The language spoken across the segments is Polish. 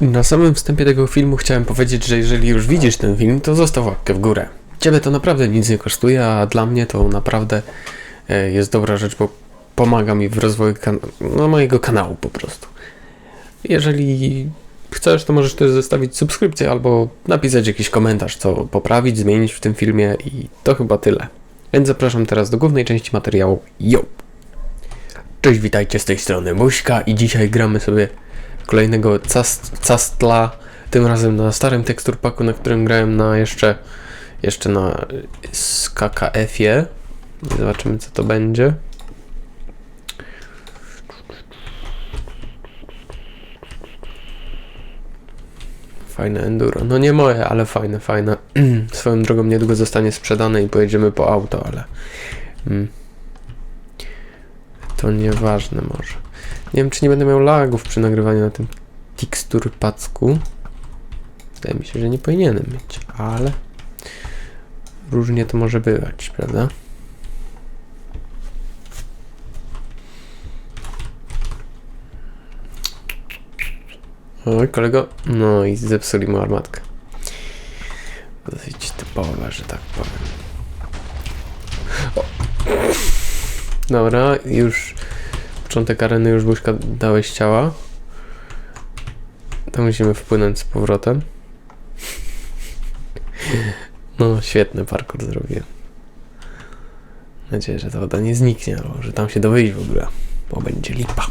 Na samym wstępie tego filmu chciałem powiedzieć, że jeżeli już widzisz ten film, to zostaw łapkę w górę. Ciebie to naprawdę nic nie kosztuje, a dla mnie to naprawdę e, jest dobra rzecz, bo pomaga mi w rozwoju kan- no, mojego kanału po prostu. Jeżeli chcesz, to możesz też zostawić subskrypcję albo napisać jakiś komentarz, co poprawić, zmienić w tym filmie i to chyba tyle. Więc zapraszam teraz do głównej części materiału. Yo! Cześć, witajcie z tej strony Muśka i dzisiaj gramy sobie kolejnego cast, castla, tym razem na starym teksturpaku, na którym grałem na jeszcze, jeszcze na y, z KKF-ie. Zobaczymy co to będzie. Fajne enduro. No nie moje, ale fajne, fajne. Swoją drogą niedługo zostanie sprzedane i pojedziemy po auto, ale... Mm, to nieważne może. Nie wiem, czy nie będę miał lagów przy nagrywaniu na tym tekstur packu. Wydaje mi się, że nie powinienem mieć, ale różnie to może bywać, prawda? Oj, kolego. No i zepsuli mu armatkę. Dosyć typowe, że tak powiem. O. Dobra, już początek areny już Buźka dałeś ciała. To musimy wpłynąć z powrotem. No, świetny parkour zrobiłem. Mam nadzieję, że ta woda nie zniknie, albo że tam się dowyjść w ogóle, bo będzie lipa.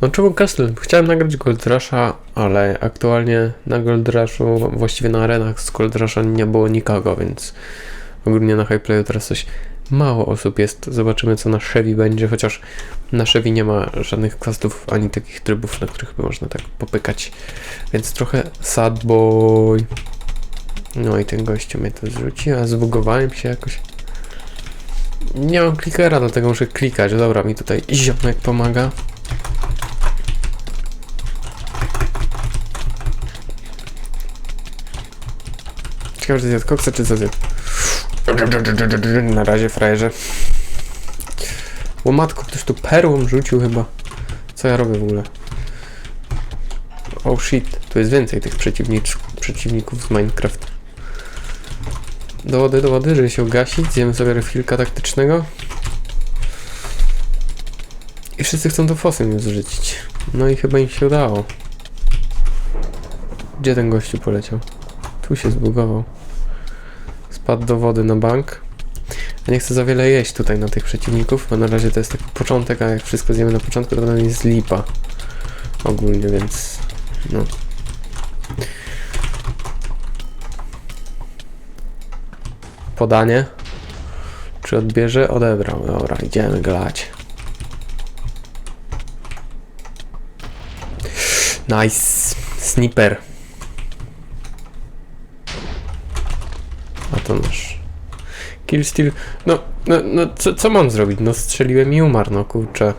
No czemu Castle? Chciałem nagrać Gold Rusha, ale aktualnie na Gold Rushu, właściwie na arenach z Gold Rusha nie było nikogo, więc ogólnie na Highplayu teraz coś mało osób jest. Zobaczymy co na Chevy będzie, chociaż na Chevy nie ma żadnych questów ani takich trybów, na których by można tak popykać. Więc trochę sad boy. No i ten gościu mnie to zrzucił, a zbugowałem się jakoś. Nie mam klikera, dlatego muszę klikać. Dobra, mi tutaj ziomek pomaga. Ciekawe, czy zjadł koksa, czy co zjadł? Na razie, frajerze. Łomatko, ktoś tu perłą rzucił chyba. Co ja robię w ogóle? Oh shit, tu jest więcej tych przeciwników z Minecraft. Do wody, do wody, żeby się ugasić. Zjemy sobie refilka taktycznego. I wszyscy chcą to fosem już zrzucić. No i chyba im się udało. Gdzie ten gościu poleciał? Tu się zbugował. Spadł do wody na bank. Ja nie chcę za wiele jeść tutaj na tych przeciwników, bo na razie to jest taki początek, a jak wszystko zjemy na początku, to potem jest lipa. Ogólnie, więc no. Podanie. Czy odbierze? Odebrał. Dobra, idziemy grać. Nice. Sniper. To nasz. Kill steal. No, no, no co, co mam zrobić? No strzeliłem i umarł, no kurczę.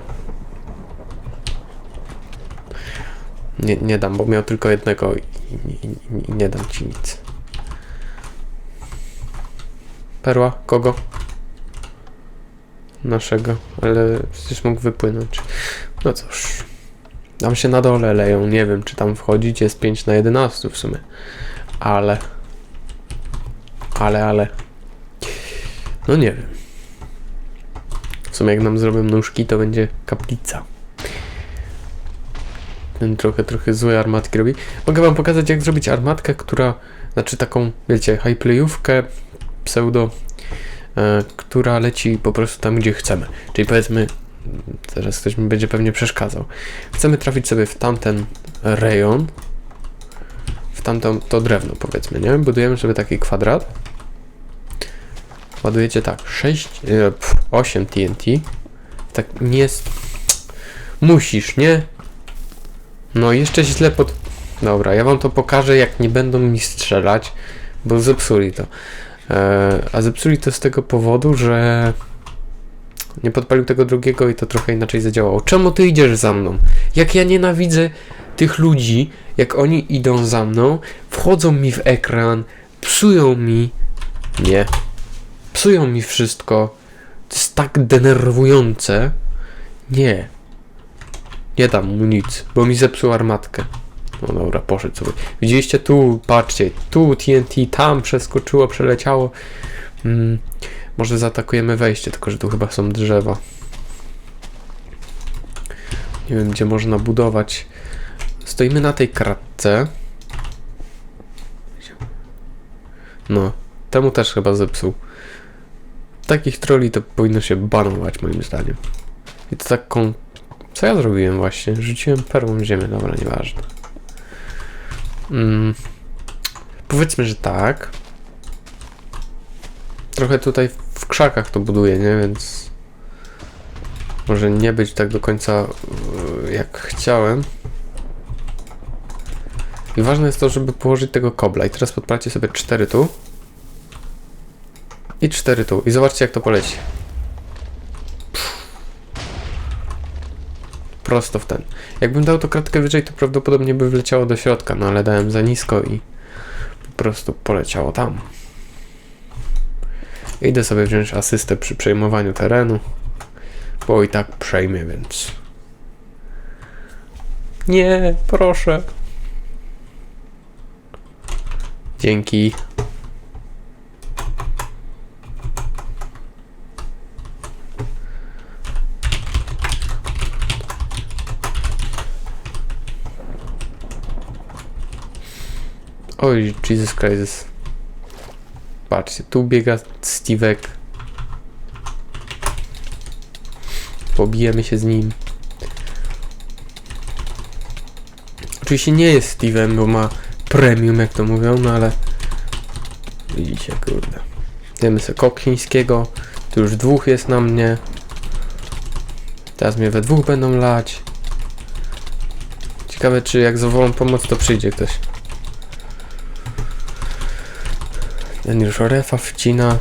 Nie, nie dam, bo miał tylko jednego i, i, i nie dam ci nic. Perła? Kogo? Naszego, ale przecież mógł wypłynąć. No cóż. Tam się na dole leją, nie wiem czy tam wchodzić, jest 5 na 11 w sumie. Ale... Ale, ale... No nie wiem. W sumie jak nam zrobią nóżki, to będzie kaplica. Ten trochę, trochę złe armatki robi. Mogę wam pokazać jak zrobić armatkę, która... Znaczy taką, wiecie, highplayówkę, pseudo, e, która leci po prostu tam, gdzie chcemy. Czyli powiedzmy, teraz ktoś mi będzie pewnie przeszkadzał. Chcemy trafić sobie w tamten rejon, w tamto to drewno powiedzmy, nie? Budujemy sobie taki kwadrat. Ładujecie tak, 6, e, pf, 8 TNT. Tak nie jest... Musisz, nie? No jeszcze źle pod... Dobra, ja wam to pokażę jak nie będą mi strzelać, bo zepsuli to. E, a zepsuli to z tego powodu, że nie podpalił tego drugiego i to trochę inaczej zadziałało. Czemu ty idziesz za mną? Jak ja nienawidzę tych ludzi, jak oni idą za mną, wchodzą mi w ekran, psują mi. Nie. Psują mi wszystko. To jest tak denerwujące. Nie. Nie dam mu nic, bo mi zepsuł armatkę. No dobra, poszedł sobie. Widzieliście tu, patrzcie, tu TNT, tam przeskoczyło, przeleciało. Mm, może zaatakujemy wejście, tylko że tu chyba są drzewa. Nie wiem, gdzie można budować. Stoimy na tej kratce. No, temu też chyba zepsuł. Takich troli to powinno się banować, moim zdaniem. I to taką. Co ja zrobiłem właśnie? Rzuciłem perłą ziemię, dobra, nieważne. Mm. Powiedzmy, że tak. Trochę tutaj w krzakach to buduję, nie? Więc może nie być tak do końca yy, jak chciałem. I ważne jest to, żeby położyć tego kobla. I teraz podpalcie sobie cztery tu. I cztery tu. I zobaczcie jak to poleci. Prosto w ten. Jakbym dał to kratkę wyżej, to prawdopodobnie by wleciało do środka, no ale dałem za nisko i po prostu poleciało tam. Idę sobie wziąć asystę przy przejmowaniu terenu, bo i tak przejmie, więc... Nie, proszę. Dzięki. Oj, Jesus Christ. Patrzcie, tu biega Steve'ek. Pobijemy się z nim. Oczywiście nie jest Steve'em, bo ma premium, jak to mówią, no ale widzicie, kurde. Dajemy sobie kok chińskiego. Tu już dwóch jest na mnie. Teraz mnie we dwóch będą lać. Ciekawe, czy jak zawołam pomoc, to przyjdzie ktoś. Ten już refa wcina.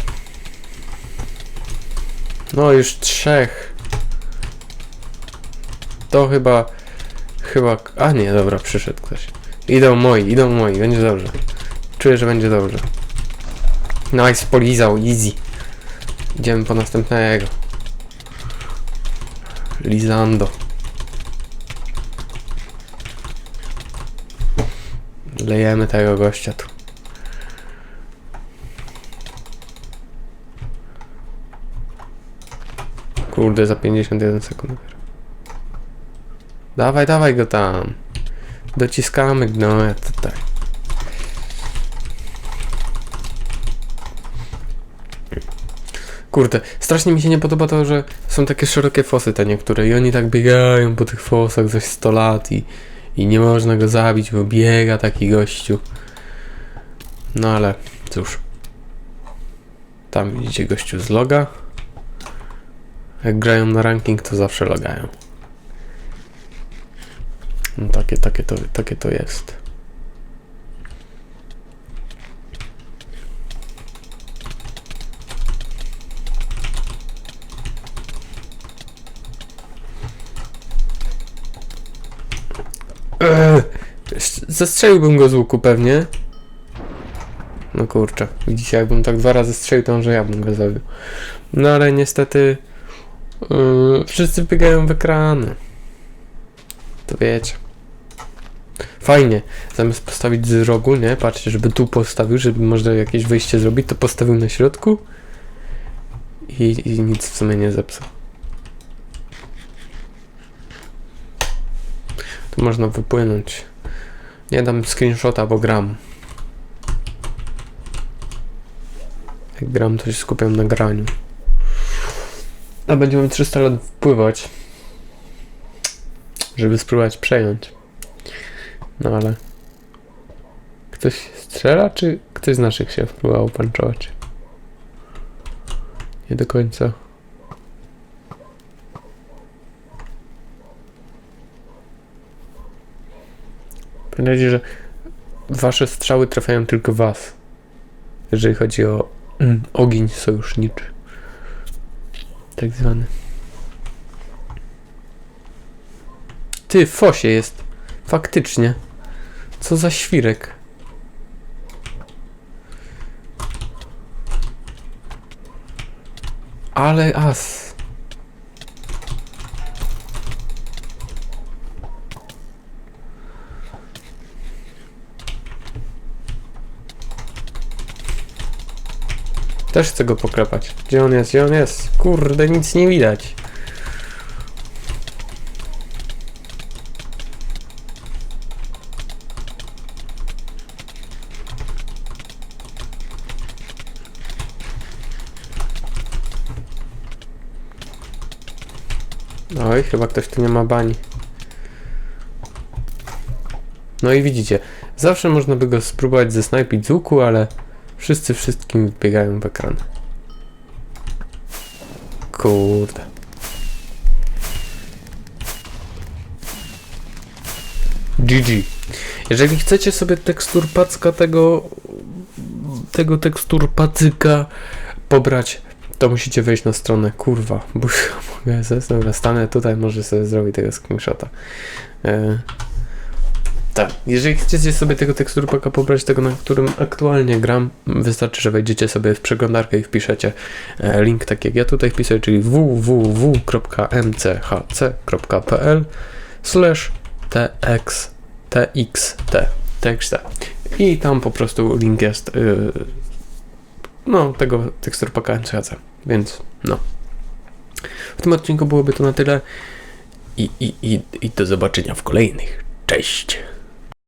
No już trzech. To chyba... Chyba... A nie, dobra, przyszedł ktoś. Idą moi, idą moi, będzie dobrze. Czuję, że będzie dobrze. Nice, polizał, easy. Idziemy po następnego. Lizando. Lejemy tego gościa tu. Kurde, za 51 sekund. Dawaj, dawaj go tam. Dociskamy gnoja tutaj. Kurde, strasznie mi się nie podoba to, że są takie szerokie fosy te niektóre i oni tak biegają po tych fosach coś 100 lat i, i nie można go zabić, bo biega taki gościu. No ale cóż. Tam widzicie gościu z loga. Jak grają na ranking, to zawsze logają. No takie, takie, to, takie to jest. Eee, zestrzeliłbym go z łuku pewnie. No kurczę, widzicie, jakbym tak dwa razy strzelił, to może ja bym go zabił. No ale niestety yy, wszyscy biegają w ekrany. To wiecie. Fajnie. Zamiast postawić z rogu, nie? Patrzcie, żeby tu postawił, żeby można jakieś wyjście zrobić, to postawił na środku i, i nic w sumie nie zepsuł. Tu można wypłynąć. Nie dam screenshota, bo gram. Jak gram, to się skupiam na graniu. A będziemy 300 lat wpływać, żeby spróbować przejąć. No ale... Ktoś strzela, czy ktoś z naszych się próbował panczować? Nie do końca. Pamiętajcie, że wasze strzały trafiają tylko was. Jeżeli chodzi o mm, ogień sojuszniczy. Tak zwany. Ty, fosie jest. Faktycznie. Co za świrek. Ale as. Też chcę go poklepać. Gdzie on jest? Gdzie on jest? Kurde, nic nie widać. Oj, chyba ktoś tu nie ma bani. No i widzicie, zawsze można by go spróbować zesnajpić z łuku, ale wszyscy wszystkim biegają w ekran. Kurde. GG. Jeżeli chcecie sobie tekstur packa tego tego tekstur pacyka pobrać, to musicie wejść na stronę kurwa, bo mogę zesnąć, stanę tutaj, może sobie zrobić tego screenshota. E, tak, jeżeli chcecie sobie tego teksturpaka pobrać, tego na którym aktualnie gram, wystarczy, że wejdziecie sobie w przeglądarkę i wpiszecie e, link tak jak ja tutaj wpisuję, czyli www.mchc.pl slash tx txt txt i tam po prostu link jest yy, no tego teksturpaka MCHC, więc no w tym odcinku byłoby to na tyle i, i, i, i do zobaczenia w kolejnych. Cześć!